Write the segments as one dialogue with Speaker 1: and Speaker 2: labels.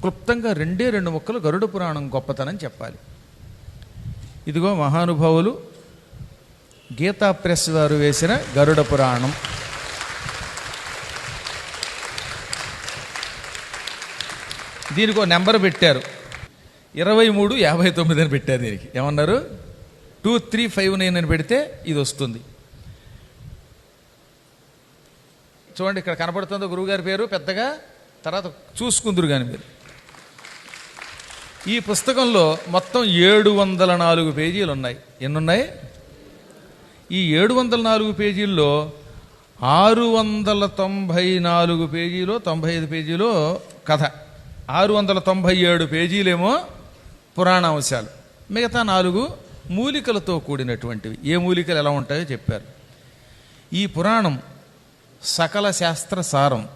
Speaker 1: క్లుప్తంగా రెండే రెండు ముక్కలు గరుడ పురాణం గొప్పతనం చెప్పాలి. ఇదిగో మహానుభావులు గీతా ప్రెస్ వారు వేసిన గరుడ పురాణం. దీనికి ఒక నెంబర్ పెట్టారు. ఇరవై మూడు యాభై తొమ్మిది అని పెట్టారు దీనికి. ఏమన్నారు? టూ త్రీ ఫైవ్ నైన్ అని పెడితే ఇది వస్తుంది. చూడండి ఇక్కడ కనపడుతుందో గురువుగారి పేరు పెద్దగా తర్వాత చూసుకుందరు కానీ మీరు. ఈ పుస్తకంలో మొత్తం ఏడు వందల నాలుగు పేజీలు ఉన్నాయి ఎన్నున్నాయి? ఈ ఏడు వందల నాలుగు పేజీల్లో ఆరు వందల తొంభై నాలుగు పేజీలో తొంభై ఐదు పేజీలో కథ. ఆరు వందల తొంభై ఏడు పేజీలేమో పురాణాంశాలు మిగతా నాలుగు మూలికలతో కూడినటువంటివి. ఏ మూలికలు ఎలా ఉంటాయో చెప్పారు. ఈ పురాణం సకల శాస్త్ర సారం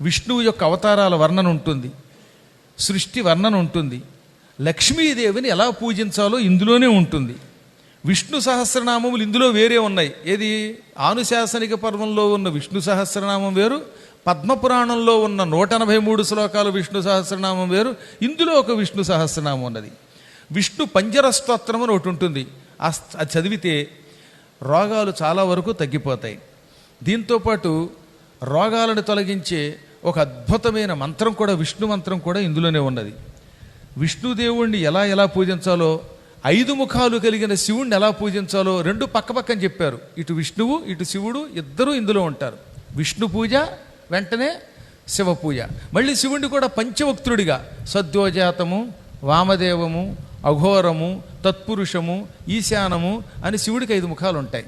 Speaker 1: విష్ణువు యొక్క అవతారాల వర్ణన ఉంటుంది. సృష్టి వర్ణన ఉంటుంది. లక్ష్మీదేవిని ఎలా పూజించాలో ఇందులోనే ఉంటుంది. విష్ణు సహస్రనామములు ఇందులో వేరే ఉన్నాయి. ఏది? ఆనుశాసనిక పర్వంలో ఉన్న విష్ణు సహస్రనామం వేరు పద్మపురాణంలో ఉన్న నూట ఎనభై మూడు శ్లోకాలు విష్ణు సహస్రనామం వేరు ఇందులో ఒక విష్ణు సహస్రనామం ఉన్నది. విష్ణు పంజర స్తోత్రం అని ఒకటి ఉంటుంది. ఆ అది చదివితే రోగాలు చాలా వరకు తగ్గిపోతాయి. దీంతోపాటు రోగాలను తొలగించే ఒక అద్భుతమైన మంత్రం కూడా విష్ణు మంత్రం కూడా ఇందులోనే ఉన్నది. విష్ణుదేవుణ్ణి ఎలా ఎలా పూజించాలో ఐదు ముఖాలు కలిగిన శివుణ్ణి ఎలా పూజించాలో రెండు పక్కపక్కన చెప్పారు. ఇటు విష్ణువు ఇటు శివుడు ఇద్దరూ ఇందులో ఉంటారు. విష్ణు పూజ వెంటనే శివ పూజ. మళ్ళీ శివుణ్ణి కూడా పంచవక్తుడిగా సద్యోజాతము వామదేవము అఘోరము తత్పురుషము ఈశానము అని శివుడికి ఐదు ముఖాలు ఉంటాయి.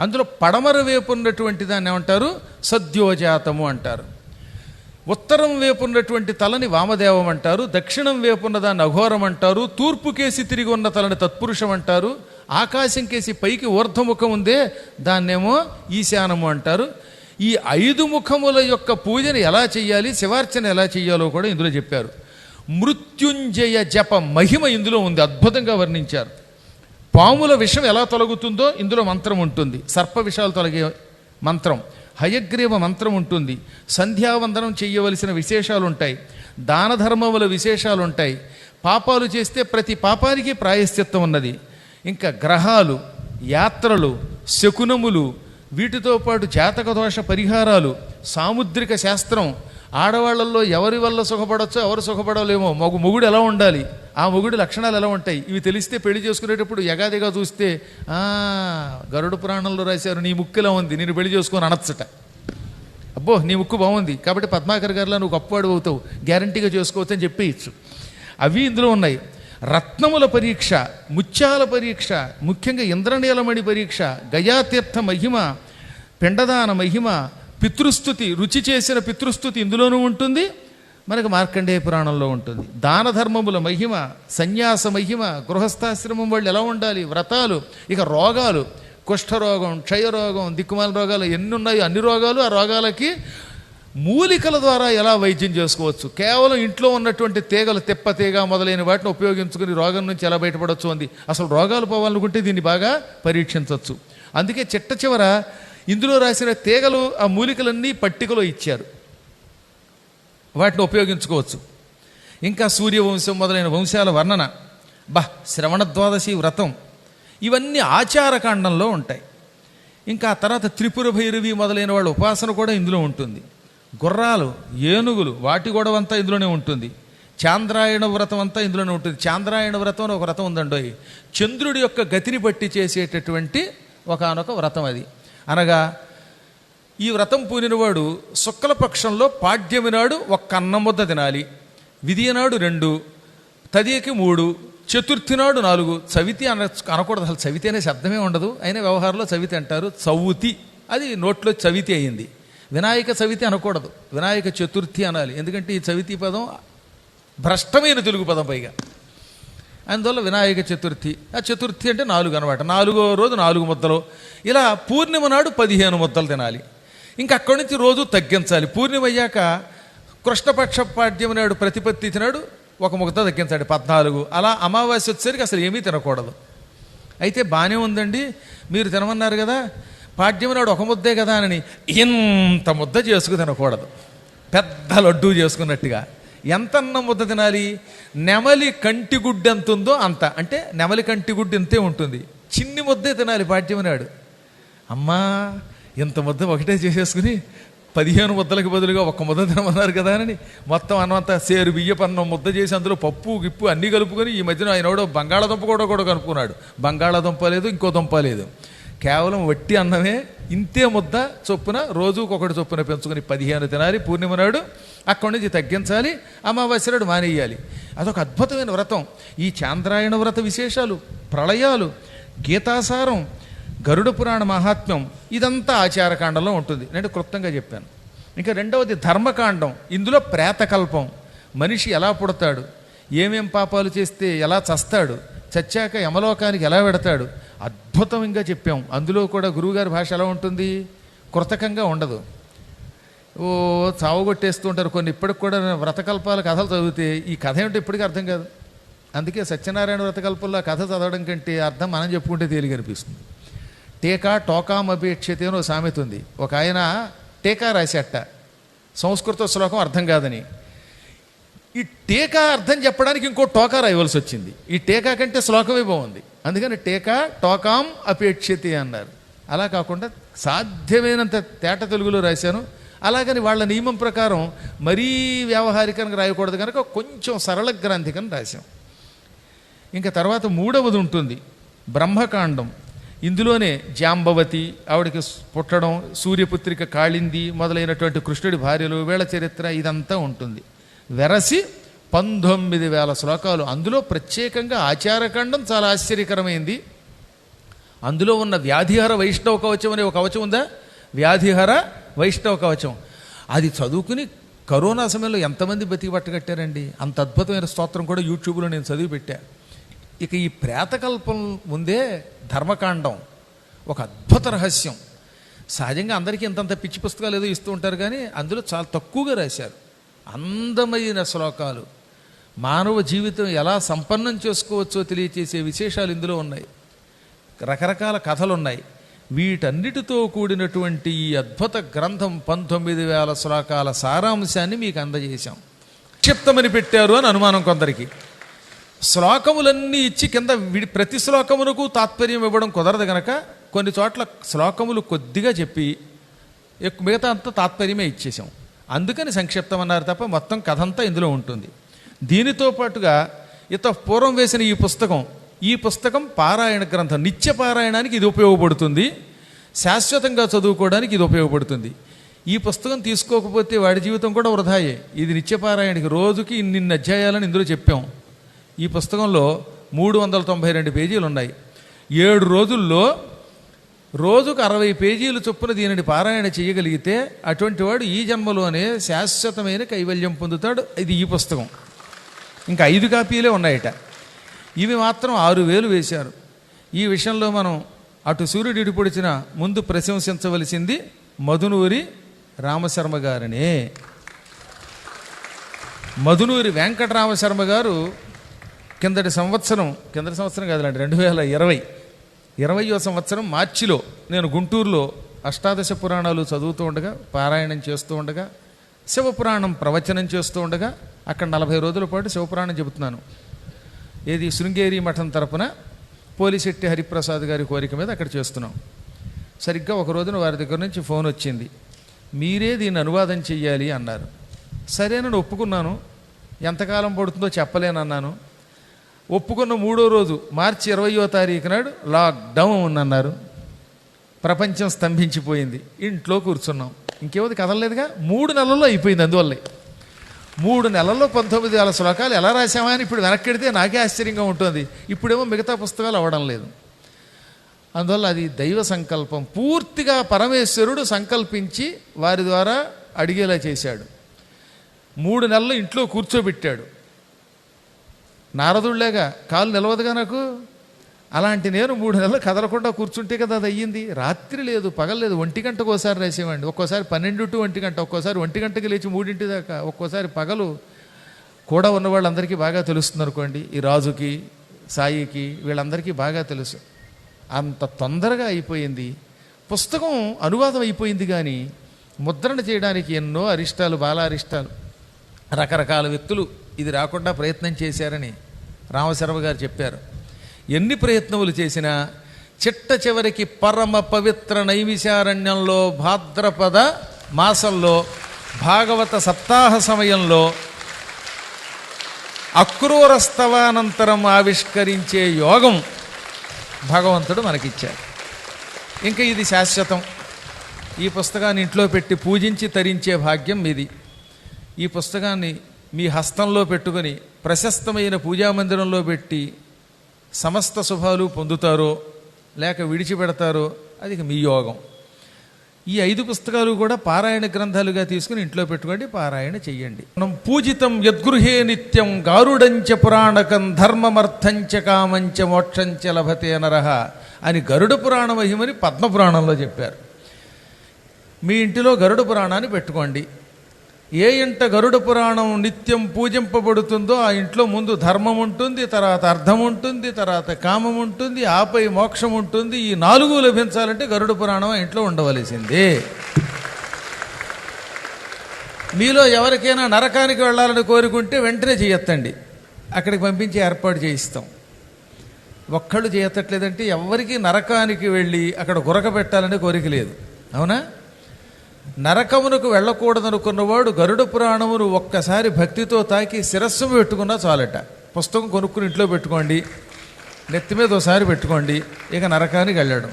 Speaker 1: అందులో పడమర వైపు ఉన్నటువంటి దాన్ని ఏమంటారు? సద్యోజాతము అంటారు. ఉత్తరం వైపు ఉన్నటువంటి తలని వామదేవం అంటారు దక్షిణం వైపు ఉన్న అఘోరం అంటారు తూర్పు కేసి తిరిగి ఉన్న తలని తత్పురుషం అంటారు ఆకాశం కేసి పైకి ఊర్ధముఖం ఉందే దాన్నేమో ఈశానము అంటారు. ఈ ఐదు ముఖముల యొక్క పూజను ఎలా చేయాలి శివార్చన ఎలా చేయాలో కూడా ఇందులో చెప్పారు. మృత్యుంజయ జప మహిమ ఇందులో ఉంది అద్భుతంగా వర్ణించారు. పాముల విషం ఎలా తొలగుతుందో ఇందులో మంత్రం ఉంటుంది. సర్ప విషాలు తొలగే మంత్రం. హయగ్రీవ మంత్రం ఉంటుంది. సంధ్యావందనం చేయవలసిన విశేషాలు ఉంటాయి దాన ధర్మముల విశేషాలు ఉంటాయి పాపాలు చేస్తే ప్రతి పాపానికి ప్రాయశ్చిత్తం ఉన్నది. ఇంకా గ్రహాలు యాత్రలు శకునములు వీటితో పాటు జాతక దోష పరిహారాలు సాముద్రిక శాస్త్రం ఆడవాళ్ళల్లో ఎవరి వల్ల సుఖపడచ్చో ఎవరు సుఖపడలేమో. మగు మొగుడు ఎలా ఉండాలి? ఆ మొగుడు లక్షణాలు ఎలా ఉంటాయి? ఇవి తెలిస్తే పెళ్ళి చేసుకునేటప్పుడు ఎగాదిగా చూస్తే "ఆ, గరుడ పురాణంలో రాశారు నీ ముక్కు ఎలా ఉంది? నేను పెళ్ళి చేసుకొని అనొచ్చట. అబ్బో నీ ముక్కు బాగుంది. కాబట్టి పద్మాకర్ గారిలో నువ్వు గొప్పవాడు అవుతావు. గ్యారంటీగా చేసుకోవచ్చు అని చెప్పేయచ్చు. అవి ఇందులో ఉన్నాయి. రత్నముల పరీక్ష ముత్యాల పరీక్ష ముఖ్యంగా ఇంద్రనీలమణి పరీక్ష గయాతీర్థ మహిమ పిండదాన మహిమ పితృస్థుతి రుచి చేసిన పితృస్థుతి ఇందులోనూ ఉంటుంది మనకు మార్కండేయ పురాణంలో ఉంటుంది. దాన ధర్మముల మహిమ సన్యాస మహిమ గృహస్థాశ్రమం వాళ్ళు ఎలా ఉండాలి? వ్రతాలు ఇక రోగాలు కుష్ఠరోగం క్షయరోగం దిక్కుమాల రోగాలు ఎన్ని ఉన్నాయో అన్ని రోగాలు ఆ రోగాలకి మూలికల ద్వారా ఎలా వైద్యం చేసుకోవచ్చు? కేవలం ఇంట్లో ఉన్నటువంటి తీగలు తెప్ప తీగ మొదలైన వాటిని ఉపయోగించుకుని రోగం నుంచి ఎలా బయటపడవచ్చు అంది. అసలు రోగాలు పోవాలనుకుంటే దీన్ని బాగా పరీక్షించవచ్చు. అందుకే చిట్ట చివర ఇందులో రాసిన తీగలు ఆ మూలికలన్నీ పట్టికలో ఇచ్చారు. వాటిని ఉపయోగించుకోవచ్చు. ఇంకా సూర్యవంశం మొదలైన వంశాల వర్ణన బా శ్రవణ ద్వాదశి వ్రతం ఇవన్నీ ఆచారకాండంలో ఉంటాయి. ఇంకా ఆ తర్వాత త్రిపుర భైరవి మొదలైన వాళ్ళ ఉపాసన కూడా ఇందులో ఉంటుంది. గుర్రాలు ఏనుగులు వాటి గొడవ అంతా ఇందులోనే ఉంటుంది. చాంద్రాయణ వ్రతం అంతా ఇందులోనే ఉంటుంది. చాంద్రాయణ వ్రతం అని ఒక వ్రతం ఉందండి చంద్రుడి యొక్క గతిని బట్టి చేసేటటువంటి ఒకానొక వ్రతం అది. అనగా ఈ వ్రతం పూనినవాడు శుక్లపక్షంలో పాడ్యమి నాడు ఒక్క అన్నం ముద్ద తినాలి. విధియనాడు రెండు తదియకి మూడు చతుర్థి నాడు నాలుగు. చవితి అన అనకూడదు. అసలు చవితి అనే శబ్దమే ఉండదు. అయినా వ్యవహారంలో చవితి అంటారు చవుతి అది నోట్లో చవితి అయింది. వినాయక చవితి అనకూడదు. వినాయక చతుర్థి అనాలి. ఎందుకంటే ఈ చవితి పదం భ్రష్టమైన తెలుగు పదం పైగా. అందువల్ల వినాయక చతుర్థి. ఆ చతుర్థి అంటే నాలుగు అనమాట నాలుగో రోజు నాలుగు ముద్దలు. ఇలా పూర్ణిమ నాడు పదిహేను ముద్దలు తినాలి. ఇంకా అక్కడి నుంచి రోజు తగ్గించాలి. పూర్ణిమ అయ్యాక కృష్ణపక్ష పాఠ్యం నాడు ప్రతిపత్తి నాడు ఒక ముద్ద తగ్గించాడు పద్నాలుగు. అలా అమావాస్య వచ్చేసరికి అసలు ఏమీ తినకూడదు. అయితే బాగానే ఉందండి. మీరు తినమన్నారు కదా పాఠ్యం నాడు ఒక ముద్దే కదా అని ఇంత ముద్ద చేసుకు తినకూడదు. పెద్ద లడ్డూ చేసుకున్నట్టుగా. ఎంత అన్నం ముద్ద తినాలి? నెమలి కంటిగుడ్డు ఎంత ఉందో అంత. అంటే నెమలి కంటిగుడ్డు ఇంతే ఉంటుంది. చిన్ని ముద్దే తినాలి పాఠ్యమనాడు అమ్మా ఇంత ముద్ద ఒకటే చేసేసుకుని పదిహేను ముద్దలకు బదులుగా ఒక్క ముద్ద తినమన్నారు కదా అని మొత్తం అన్నంతా సేరు బియ్యపన్నం ముద్ద చేసి అందులో పప్పు గిప్పు అన్నీ కలుపుకొని ఈ మధ్యన ఆయన ఎవడో బంగాళాదుంప కూడా కూడా కనుక్కున్నాడు. బంగాళాదుంప లేదు ఇంకో దుంప లేదు. కేవలం వట్టి అన్నమే ఇంతే ముద్ద చొప్పున రోజుకొకటి చొప్పున పెంచుకొని పదిహేను తినాలి పూర్ణిమ నాడు అక్కడి నుంచి తగ్గించాలి అమావాస్య నాడు మానేయాలి. అదొక అద్భుతమైన వ్రతం. ఈ చాంద్రాయణ వ్రత విశేషాలు ప్రళయాలు గీతాసారం గరుడ పురాణ మహాత్మ్యం ఇదంతా ఆచారకాండంలో ఉంటుంది. నేను క్లుప్తంగా చెప్పాను. ఇంకా రెండవది ధర్మకాండం. ఇందులో ప్రేతకల్పం. మనిషి ఎలా పుడతాడు? ఏమేం పాపాలు చేస్తే ఎలా చస్తాడు? చచ్చాక యమలోకానికి ఎలా వెడతాడు? అద్భుతంగా చెప్పాం. అందులో కూడా గురువుగారి భాష ఎలా ఉంటుంది? కృతకంగా ఉండదు. ఓ చావుగొట్టేస్తూ ఉంటారు కొన్ని. ఇప్పటికి కూడా వ్రతకల్పాల కథలు చదివితే ఈ కథ ఏమిటో ఇప్పటికీ అర్థం కాదు. అందుకే సత్యనారాయణ వ్రతకల్పంలో కథ చదవడం కంటే అర్థం మనం చెప్పుకుంటే తేలిక అనిపిస్తుంది. టీకా టోకాం అపేక్షతే అని ఒక సామెత ఉంది. ఒక ఆయన టీకా రాసేట సంస్కృత శ్లోకం అర్థం కాదని. ఈ టీకా అర్థం చెప్పడానికి ఇంకో టోకా రాయవలసి వచ్చింది. ఈ టీకా కంటే శ్లోకమే బాగుంది. అందుకని టీకా టోకాం అపేక్షతి అన్నారు. అలా కాకుండా సాధ్యమైనంత తేట తెలుగులో రాశాను. అలాగని వాళ్ళ నియమం ప్రకారం మరీ వ్యావహారికంగా రాయకూడదు కనుక కొంచెం సరళ గ్రంథికని రాశాం. ఇంకా తర్వాత మూడవది ఉంటుంది. బ్రహ్మకాండం. ఇందులోనే జాంబవతి ఆవిడకి పుట్టడం సూర్యపుత్రిక కాళింది మొదలైనటువంటి కృష్ణుడి భార్యలు వేళ చరిత్ర ఇదంతా ఉంటుంది. వెరసి పంతొమ్మిది వేల శ్లోకాలు. అందులో ప్రత్యేకంగా ఆచారకాండం చాలా ఆశ్చర్యకరమైంది. అందులో ఉన్న వ్యాధిహర వైష్ణవ కవచం అనే ఒక కవచం ఉందా? వ్యాధిహర వైష్ణవ కవచం. అది చదువుకుని కరోనా సమయంలో ఎంతమంది బతికి పట్టగట్టారండి అంత అద్భుతమైన స్తోత్రం కూడా యూట్యూబ్లో నేను చదివి పెట్టా ఇక ఈ ప్రేతకల్పం ముందే ధర్మకాండం ఒక అద్భుత రహస్యం. సహజంగా అందరికీ ఇంతంత పిచ్చి పుస్తకాలు ఏదో ఇస్తూ ఉంటారు కానీ అందులో చాలా తక్కువగా రాశారు. అందమైన శ్లోకాలు. మానవ జీవితం ఎలా సంపన్నం చేసుకోవచ్చో తెలియచేసే విశేషాలు ఇందులో ఉన్నాయి. రకరకాల కథలున్నాయి. వీటన్నిటితో కూడినటువంటి ఈ అద్భుత గ్రంథం పంతొమ్మిది వేల శ్లోకాల సారాంశాన్ని మీకు అందజేశాం. క్షిప్తమని పెట్టారు అని అనుమానం కొందరికి. శ్లోకములన్నీ ఇచ్చి కింద ప్రతి శ్లోకమునకు తాత్పర్యం ఇవ్వడం కుదరదు గనక కొన్ని చోట్ల శ్లోకములు కొద్దిగా చెప్పి ఎక్కువ మిగతా అంతా తాత్పర్యమే ఇచ్చేసాం అందుకని సంక్షిప్తం అన్నారు తప్ప మొత్తం కథంతా ఇందులో ఉంటుంది. దీనితో పాటుగా ఇత పూర్వం వేసిన ఈ పుస్తకం ఈ పుస్తకం పారాయణ గ్రంథం నిత్య పారాయణానికి ఇది ఉపయోగపడుతుంది. శాశ్వతంగా చదువుకోవడానికి ఇది ఉపయోగపడుతుంది. ఈ పుస్తకం తీసుకోకపోతే వాడి జీవితం కూడా వృధాయే. ఇది నిత్యపారాయణకి రోజుకి ఇన్ని అధ్యాయాలని ఇందులో చెప్పాం. ఈ పుస్తకంలో మూడు వందల తొంభై రెండు పేజీలు ఉన్నాయి. ఏడు రోజుల్లో రోజుకు అరవై పేజీలు చొప్పున దీనిని పారాయణ చేయగలిగితే అటువంటి వాడు ఈ జన్మలోనే శాశ్వతమైన కైవల్యం పొందుతాడు. ఇది ఈ పుస్తకం. ఇంకా ఐదు కాపీలే ఉన్నాయట. ఇవి మాత్రం ఆరు వేలు వేశారు. ఈ విషయంలో మనం అటు సూర్యుడి పొడిచిన ముందు ప్రశంసించవలసింది మధునూరి రామశర్మ గారినే. మధునూరి వెంకటరామశర్మ గారు కిందటి సంవత్సరం కిందటి సంవత్సరం కాదులండి రెండు వేల ఇరవై ఇరవయో సంవత్సరం మార్చిలో నేను గుంటూరులో అష్టాదశ పురాణాలు చదువుతూ ఉండగా పారాయణం చేస్తూ ఉండగా శివపురాణం ప్రవచనం చేస్తూ ఉండగా అక్కడ నలభై రోజుల పాటు శివపురాణం చెబుతున్నాను. ఏది శృంగేరి మఠం తరపున పోలిశెట్టి హరిప్రసాద్ గారి కోరిక మీద అక్కడ చేస్తున్నాం. సరిగ్గా ఒక రోజున వారి దగ్గర నుంచి ఫోన్ వచ్చింది. మీరే దీన్ని అనువాదం చెయ్యాలి అన్నారు. సరేనని ఒప్పుకున్నాను. ఎంతకాలం పడుతుందో చెప్పలేనన్నాను. ఒప్పుకున్న మూడో రోజు మార్చి ఇరవయో తారీఖు నాడు లాక్డౌన్ అన్నారు ప్రపంచం స్తంభించిపోయింది. ఇంట్లో కూర్చున్నాం. ఇంకేమది కదలలేదుగా? మూడు నెలల్లో అయిపోయింది అందువల్లే. మూడు నెలల్లో పంతొమ్మిది వేల శ్లోకాలు ఎలా రాసామా అని ఇప్పుడు వెనక్కెడితే నాకే ఆశ్చర్యంగా ఉంటుంది. ఇప్పుడేమో మిగతా పుస్తకాలు అవ్వడం లేదు. అందువల్ల అది దైవ సంకల్పం. పూర్తిగా పరమేశ్వరుడు సంకల్పించి వారి ద్వారా అడిగేలా చేశాడు. మూడు నెలలు ఇంట్లో కూర్చోబెట్టాడు. నారదుళ్ళేగా కాలు నిలవదుగా నాకు? అలాంటి నేను మూడు నెలలు కదలకుండా కూర్చుంటే కదా అది అయ్యింది. రాత్రి లేదు పగలేదు ఒంటి గంటకు ఒకసారి రాసేవాడిని ఒక్కోసారి పన్నెండు టు ఒంటి గంట ఒక్కోసారి ఒంటి గంటకి లేచి మూడింటి దాకా ఒక్కోసారి పగలు. కూడా ఉన్న వాళ్ళందరికీ బాగా తెలుస్తుంది అనుకోండి. ఈ రాజుకి సాయికి వీళ్ళందరికీ బాగా తెలుసు. అంత తొందరగా అయిపోయింది. పుస్తకం అనువాదం అయిపోయింది కానీ ముద్రణ చేయడానికి ఎన్నో అరిష్టాలు బాలారిష్టాలు రకరకాల వ్యక్తులు ఇది రాకుండా ప్రయత్నం చేశారని రామశర్మ గారు చెప్పారు. ఎన్ని ప్రయత్నములు చేసినా చిట్ట చివరికి పరమ పవిత్ర నైవిశారణ్యంలో భాద్రపద మాసంలో భాగవత సప్తాహ సమయంలో అక్రూరస్తవానంతరం ఆవిష్కరించే యోగం భగవంతుడు మనకిచ్చారు ఇంకా ఇది శాశ్వతం. ఈ పుస్తకాన్ని ఇంట్లో పెట్టి పూజించి తరించే భాగ్యం మీది. ఈ పుస్తకాన్ని మీ హస్తంలో పెట్టుకొని ప్రశస్తమైన పూజామందిరంలో పెట్టి సమస్త శుభాలు పొందుతారో లేక విడిచిపెడతారో అది మీ యోగం. ఈ ఐదు పుస్తకాలు కూడా పారాయణ గ్రంథాలుగా తీసుకుని ఇంట్లో పెట్టుకోండి పారాయణ చెయ్యండి. మనం పూజితం యద్గృహే నిత్యం గారుడంచ పురాణకం ధర్మమర్థంచ కామంచ మోక్షంచ లభతే నరహ అని గరుడ పురాణ మహిమని పద్మపురాణంలో చెప్పారు. మీ ఇంటిలో గరుడ పురాణాన్ని పెట్టుకోండి. ఏ ఇంట గరుడ పురాణం నిత్యం పూజింపబడుతుందో ఆ ఇంట్లో ముందు ధర్మం ఉంటుంది తర్వాత అర్థం ఉంటుంది తర్వాత కామం ఉంటుంది ఆపై మోక్షం ఉంటుంది. ఈ నాలుగు లభించాలంటే గరుడ పురాణం ఆ ఇంట్లో ఉండవలసిందే. మీలో ఎవరికైనా నరకానికి వెళ్ళాలని కోరుకుంటే వెంటనే చేయొత్తండి. అక్కడికి పంపించి ఏర్పాటు చేయిస్తాం. ఒక్కళ్ళు చేయత్తట్లేదంటే ఎవరికి నరకానికి వెళ్ళి అక్కడ గురక పెట్టాలనే కోరిక లేదు. అవునా? నరకమునకు వెళ్ళకూడదనుకున్నవాడు గరుడ పురాణమును ఒక్కసారి భక్తితో తాకి శిరస్సు పెట్టుకున్నా చాలట. పుస్తకం కొనుక్కుని ఇంట్లో పెట్టుకోండి నెత్తి మీద ఒకసారి పెట్టుకోండి ఇక నరకానికి వెళ్ళడం.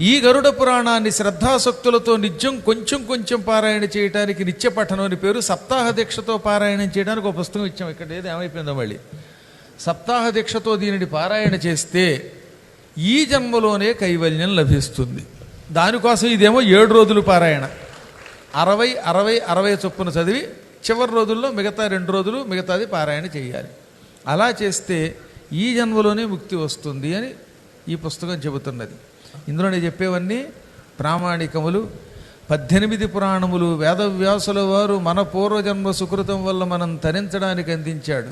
Speaker 1: ఈ గరుడ పురాణాన్ని శ్రద్ధాసక్తులతో నిత్యం కొంచెం కొంచెం పారాయణ చేయడానికి నిత్య పఠనం అని పేరు సప్తాహ దీక్షతో పారాయణం చేయడానికి ఒక పుస్తకం ఇచ్చాం. ఇక్కడ ఏది ఏమైపోయిందో మళ్ళీ. సప్తాహ దీక్షతో దీనిని పారాయణ చేస్తే ఈ జన్మలోనే కైవల్యం లభిస్తుంది. దానికోసం ఇదేమో ఏడు రోజులు పారాయణ. అరవై అరవై అరవై చొప్పున చదివి చివరి రోజుల్లో మిగతా రెండు రోజులు మిగతాది పారాయణ చేయాలి. అలా చేస్తే ఈ జన్మలోనే ముక్తి వస్తుంది అని ఈ పుస్తకం చెబుతున్నది. ఇందులో నేను చెప్పేవన్నీ ప్రామాణికములు. పద్దెనిమిది పురాణములు. వేదవ్యాసుల వారు మన పూర్వజన్మ సుకృతం వల్ల మనం తరించడానికి అందించాడు.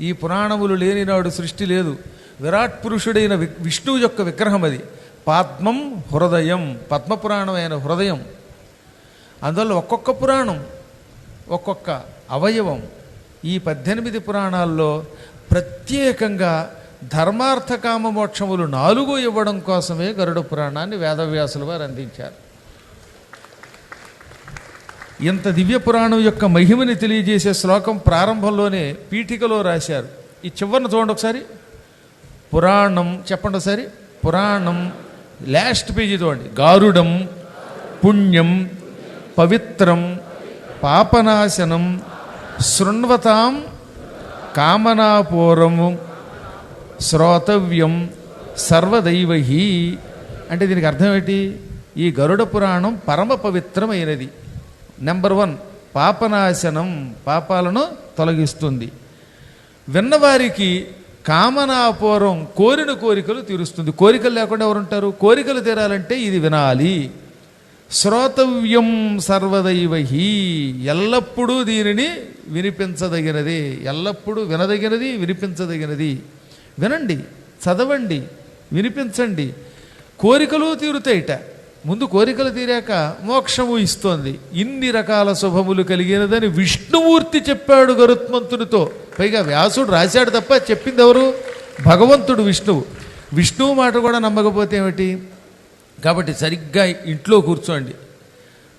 Speaker 1: ఈ పురాణములు లేనినాడు సృష్టి లేదు. విరాట్ పురుషుడైన విష్ణువు యొక్క విగ్రహం అది. పాద్మం హృదయం పద్మపురాణమైన హృదయం. అందువల్ల ఒక్కొక్క పురాణం ఒక్కొక్క అవయవం ఈ పద్దెనిమిది పురాణాల్లో ప్రత్యేకంగా ధర్మార్థకామ మోక్షములు నాలుగు ఇవ్వడం కోసమే గరుడ పురాణాన్ని వేదవ్యాసులు వారు అందించారు. ఇంత దివ్య పురాణం యొక్క మహిమని తెలియజేసే శ్లోకం ప్రారంభంలోనే పీఠికలో రాశారు. ఈ చివరిని చూడండి ఒకసారి. పురాణం చెప్పండి ఒకసారి. పురాణం లాస్ట్ పేజీ చూడండి. గారుడం పుణ్యం పవిత్రం పాపనాశనం శృణ్వతాం కామనాపూరము శ్రోతవ్యం సర్వదైవహి. అంటే దీనికి అర్థం ఏంటి? ఈ గరుడ పురాణం పరమ పవిత్రమైనది. నెంబర్ వన్ పాపనాశనం పాపాలను తొలగిస్తుంది. విన్నవారికి కామనాపూర్వం కోరిన కోరికలు తీరుస్తుంది. కోరికలు లేకుండా ఎవరుంటారు? కోరికలు తీరాలంటే ఇది వినాలి. శ్రోతవ్యం సర్వదైవహి. ఎల్లప్పుడూ దీనిని వినిపించదగినది. ఎల్లప్పుడూ వినదగినది వినిపించదగినది. వినండి చదవండి వినిపించండి. కోరికలు తీరుతాయిట. ముందు కోరికలు తీరాక మోక్షము ఇస్తోంది. ఇన్ని రకాల శుభములు కలిగినదని విష్ణుమూర్తి చెప్పాడు గరుత్మంతునితో. పైగా వ్యాసుడు రాశాడు తప్ప చెప్పింది ఎవరు? భగవంతుడు విష్ణువు. విష్ణువు మాట కూడా నమ్మకపోతే ఏమిటి? కాబట్టి సరిగ్గా ఇంట్లో కూర్చోండి.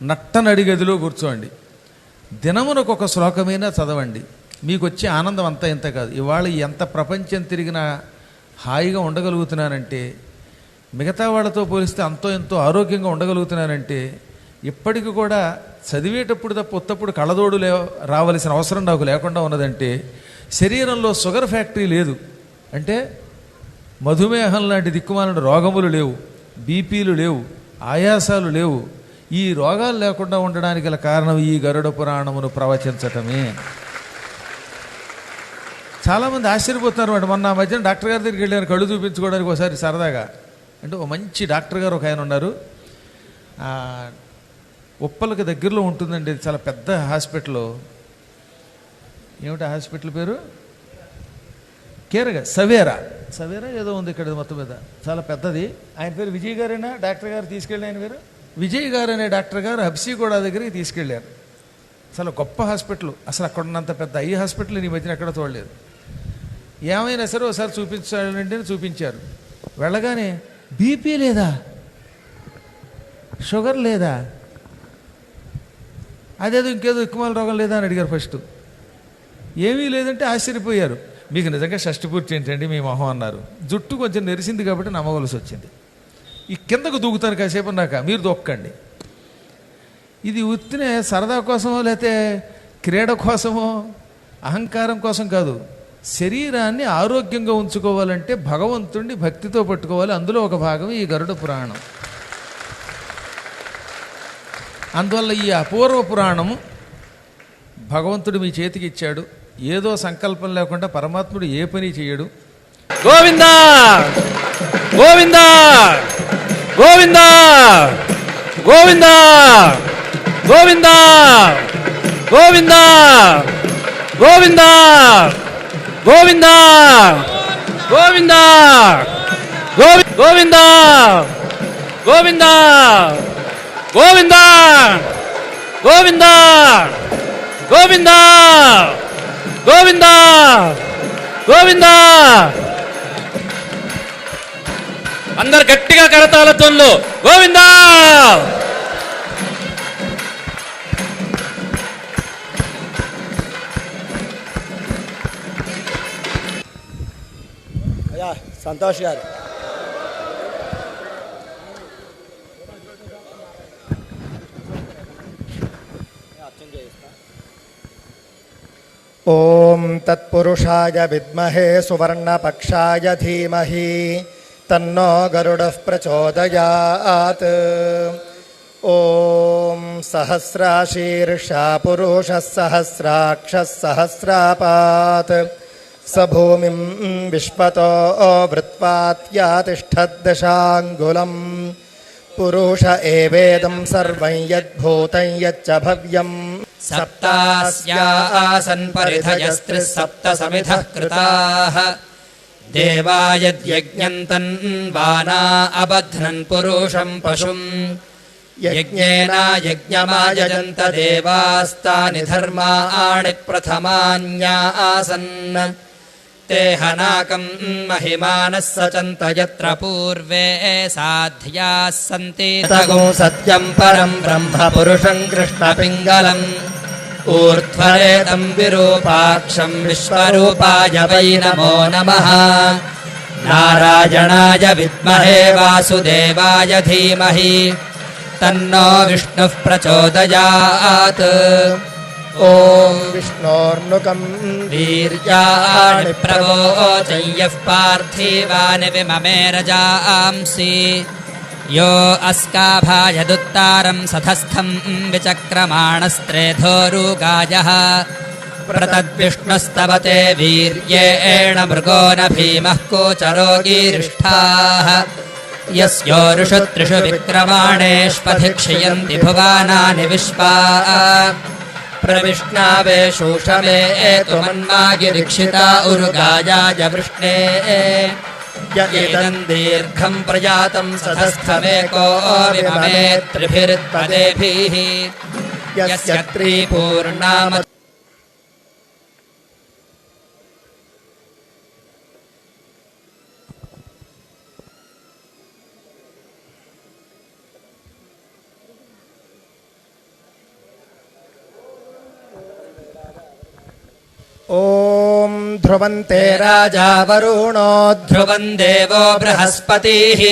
Speaker 1: నట్టనడి గదిలో కూర్చోండి. దినమునకు ఒక శ్లోకమైనా చదవండి. మీకు వచ్చే ఆనందం అంతా ఇంత కాదు. ఇవాళ ఎంత ప్రపంచం తిరిగినా హాయిగా ఉండగలుగుతున్నానంటే మిగతా వాళ్ళతో పోలిస్తే అంతో ఎంతో ఆరోగ్యంగా ఉండగలుగుతున్నానంటే ఇప్పటికి కూడా చదివేటప్పుడు తప్ప ఉత్తప్పుడు కళ్ళదోడు లే రావలసిన అవసరం నాకు లేకుండా ఉన్నదంటే శరీరంలో షుగర్ ఫ్యాక్టరీ లేదు. అంటే మధుమేహం లాంటి దిక్కుమాలిన రోగములు లేవు. బీపీలు లేవు. ఆయాసాలు లేవు. ఈ రోగాలు లేకుండా ఉండడానికి గల కారణం ఈ గరుడ పురాణమును ప్రవచించటమే. చాలామంది ఆశ్చర్యపోతున్నారు అంటే మొన్న ఆ మధ్యన డాక్టర్ గారి దగ్గరికి వెళ్ళారు కళ్ళు చూపించుకోవడానికి ఒకసారి సరదాగా. అంటే ఒక మంచి డాక్టర్ గారు ఒక ఆయన ఉన్నారు. ఉప్పలకి దగ్గరలో ఉంటుందండి చాలా పెద్ద హాస్పిటల్. ఏమిటి హాస్పిటల్ పేరు? కేరగా సవేరా. సవేరా ఏదో ఉంది ఇక్కడ మొత్తం మీద చాలా పెద్దది. ఆయన పేరు విజయ్ గారేనా? డాక్టర్ గారు తీసుకెళ్ళి ఆయన పేరు? విజయ్ గారు అనే డాక్టర్ గారు హబ్సీగూడ దగ్గరికి తీసుకెళ్ళారు. చాలా గొప్ప హాస్పిటల్. అసలు అక్కడ ఉన్నంత పెద్ద ఐ హాస్పిటల్ నీ మధ్యన ఎక్కడ చూడలేదు. ఏమైనా సరే ఒకసారి చూపించాలంటే చూపించారు. వెళ్ళగానే బీపీ లేదా? షుగర్ లేదా? అదేదో ఇంకేదో ఎక్కువ రోగం లేదా అని అడిగారు ఫస్ట్. ఏమీ లేదంటే ఆశ్చర్యపోయారు. మీకు నిజంగా షష్టి పూర్తి ఏంటండి? మీ మొహం అన్నారు. జుట్టు కొంచెం నెరిసింది కాబట్టి నమ్మవలసి వచ్చింది. ఈ కిందకు దూకుతారు కాసేపు నాక మీరు దొక్కండి. ఇది ఉత్తినే సరదా కోసమో లేతే క్రీడ కోసమో అహంకారం కోసం కాదు. శరీరాన్ని ఆరోగ్యంగా ఉంచుకోవాలంటే భగవంతుణ్ణి భక్తితో పట్టుకోవాలి. అందులో ఒక భాగం ఈ గరుడ పురాణం. అందువల్ల ఈ అపూర్వ పురాణము భగవంతుడు మీ చేతికి ఇచ్చాడు. ఏదో సంకల్పం లేకుండా పరమాత్ముడు ఏ పని చేయడు.
Speaker 2: గోవింద! గోవింద! గోవింద! గోవింద! గోవింద! గోవింద! గోవింద! గోవింద! గోవింద! గోవింద! గోవింద! గోవింద! గోవింద! గోవింద! గోవింద! గోవింద! అందరు గట్టిగా కరతాళత్వంలో గోవిందా!
Speaker 3: అయ్యా సంతోష్ గారు. ఓం తత్పురుషాయ విద్మహే సువర్ణపక్షాయ ధీమహి తన్నో గరుడః ప్రచోదయాత్. ఓం సహస్రాశీర్షా పురుషः సహస్రాక్షः సహస్రాపాత్. स भूमिम् विश्वपत अवृत्त्वात्यातिष्ठद्दशाङ्गुलम् पुरुष एवेदम् सर्वञ यद्भूतम् यच्च भव्यम्।
Speaker 2: सप्तास्या आसन् परिधयस्त्रिः सप्त समिधः कृताः देवा यद्यज्ञन्तन् बाना अबध्नन् पुरुषम् पशुम्। यज्ञेना यज्ञमायजन्त देवास्तानि धर्माणि प्रथमान्या आसन् ते हनाकम् महिमानः सचन्त यत्र पूर्वे साध्याः सन्ति तगो सत्यम् परम् ब्रह्म पुरुषम् कृष्णपिङ्गलम् ऊर्ध्वरेदम् विरूपाक्षम् विश्वरूपाय वै नमो नमः नारायणाय विद्महे वासुदेवाय धीमहि तन्नो विष्णुः प्रचोदयात्
Speaker 3: ॐ विष्णोर्नुकम्
Speaker 2: वीर्याणि प्रवोचय्यः पार्थिवानि विममे रजांसि। यो अस्काभायदुत्तारम् सधस्थम् विचक्रमाणस्त्रेधोरुगायः प्रतद्विष्णुस्तवते वीर्येण मृगो न भीमः कोचरोगीरिष्ठाः यस्योरुषु त्रिषु विक्रमाणेष्पधिक्षयन्ति भुवानानि विश्वा प्रविष्णावे शोषमे त्वमन्मागिरीक्षिता उरुगायाय वृष्णे। य इदम् दीर्घम् प्रजातम् सधस्थमेको विममे त्रिभिर्पदेभिः यस्य त्रिपूर्णाम
Speaker 3: ध्रुवन्ते राजा वरुणो
Speaker 2: ध्रुवम् देवो बृहस्पतिः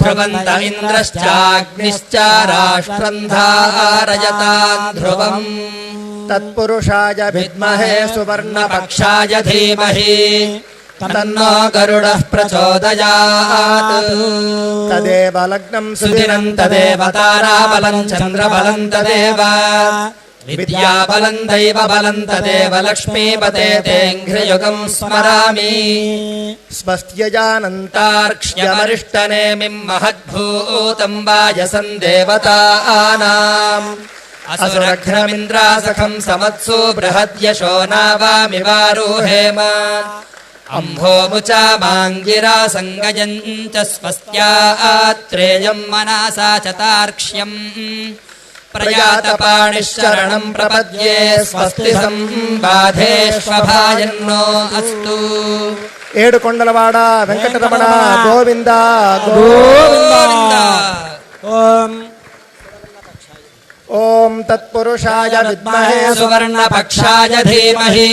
Speaker 2: ध्रुवन्त इन्द्रश्चाग्निश्च राष्ट्रम् धारयताम् ध्रुवम्
Speaker 3: तत्पुरुषाय विद्महे सुवर्णपक्षाय
Speaker 2: पक्षाय धीमहि तन्नो गरुडः प्रचोदयात्
Speaker 3: तदेव लग्नं
Speaker 2: सुदिनम् तदेव ताराबलम् चन्द्रबलम् तदेव విద్యాబలం దైవ బలం తదేవ లక్ష్మీపతే తేంఘ్రయుగం
Speaker 3: స్మరామి
Speaker 2: స్వస్త్యజానంతార్క్ష్యమరిష్టనేమిం మహద్భూతం వాయసం దేవతానాం असुरघ्नमिन्द्रासखं समत्सु बृहद्यशो नावामि वारुहेम अम्भोमुचा माङ्गिरा सङ्गयम् च स्वस्त्या आत्रेयम् मनसा च तार्क्ष्यम् प्रयातपाणिश्चरणम् प्रपद्ये स्वस्ति सम्बाधेष्वभायन्नो अस्तु
Speaker 3: ఏడు కొండలవాడ వెంకటరమణ గోవింద
Speaker 2: गोविन्द
Speaker 4: ఓం
Speaker 3: ఓం తత్పురుషాయ విద్మహే
Speaker 2: सुवर्णपक्षाय धीमहि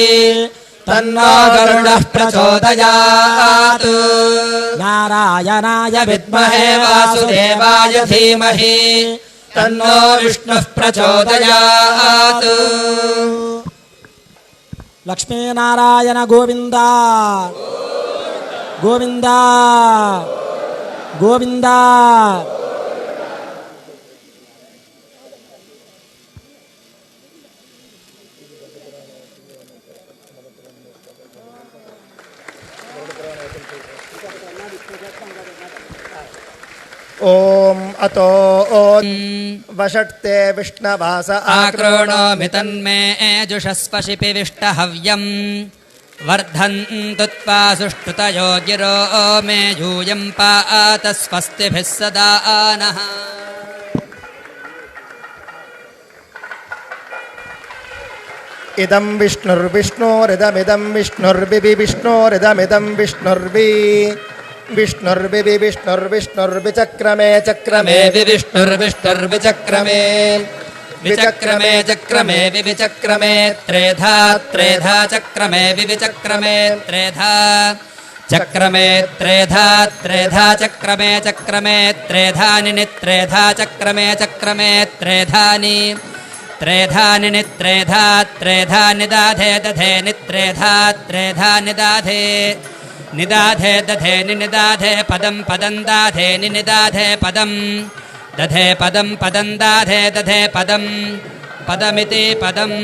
Speaker 2: तन्नो गरुडः प्रचोदयात्
Speaker 4: నారాయణాయ
Speaker 2: विद्महे वासुदेवाय धीमहि तन्नो विष्णुः प्रचोदयात्
Speaker 4: लक्ष्मीनारायण गोविन्द गोविन्द गोविन्द
Speaker 3: ఓం अतो वषट्ते विष्णवास
Speaker 2: आक्रोणोमि तन्मे एजुषस्पशिपिविष्टहव्यम् वर्धन्तु त्वा सुष्ठुतयो गिरो मे यूयं पात स्वस्तिभिः सदा नः
Speaker 3: इदं विष्णुर्विष्णोरिदमिदं विष्णुर्विविष्णोरिदमिदं विष्णुर्वि विष्णुर्विवि विष्णुर्विष्णुर्विचक्रमे
Speaker 2: चक्रमे विविष्णुर्विष्णुर्विचक्रमे। विचक्रमे चक्रमे विविचक्रमे। त्रेधा त्रेधा चक्रमे विविचक्रमे। त्रेधा चक्रमे त्रेधा त्रेधा चक्रमे चक्रमे। त्रेधानि त्रेधा चक्रमे चक्रमे। त्रेधानि त्रेधानि नित्रेधा। त्रेधा निदाधे दधे नित्रेधा। त्रेधा निदाधे निदाधे दधे निनिदाधे पदं पदं दाधे निनिदाधे पदं दधे पदं पदं दाधे दधे पदं पदमिति पदम्